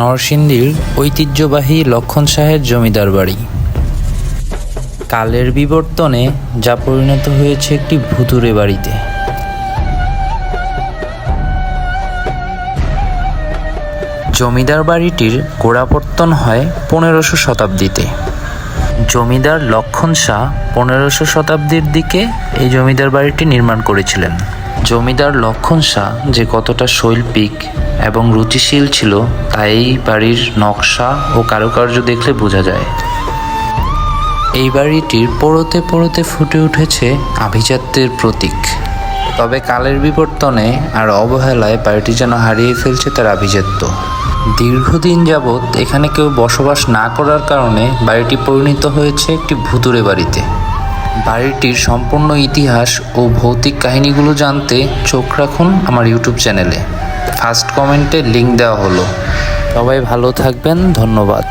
নরসিংদীর ঐতিহ্যবাহী লক্ষণ শাহের জমিদার বাড়ি। কালের বিবর্তনে যা পরিণত হয়েছে একটি ভুতুরে বাড়িতে। জমিদার বাড়িটির গোড়াপত্তন হয় পনেরোশো শতাব্দীতে। জমিদার লক্ষণ শাহ পনেরোশো শতাব্দীর দিকে এই জমিদার বাড়িটি নির্মাণ করেছিলেন। জমিদার লক্ষণ শাহ যে কতটা শৈল্পিক এবং রুচিশীল ছিল, তা এই বাড়ির নকশা ও কারুকার্য দেখলে বোঝা যায়। এই বাড়িটির পরতে পরতে ফুটে উঠেছে আভিজাত্যের প্রতীক। তবে কালের বিবর্তনে আর অবহেলায় বাড়িটি যেন হারিয়ে ফেলছে তার আভিজাত্য। দীর্ঘদিন যাবৎ এখানে কেউ বসবাস না করার কারণে বাড়িটি পরিণত হয়েছে একটি ভুতুরে বাড়িতে। বাড়িটির সম্পূর্ণ ইতিহাস ও ভৌতিক কাহিনীগুলো জানতে চোখ রাখুন আমার ইউটিউব চ্যানেলে ফার্স্ট কমেন্টে লিঙ্ক দেওয়া হলো। সবাই ভালো থাকবেন, ধন্যবাদ।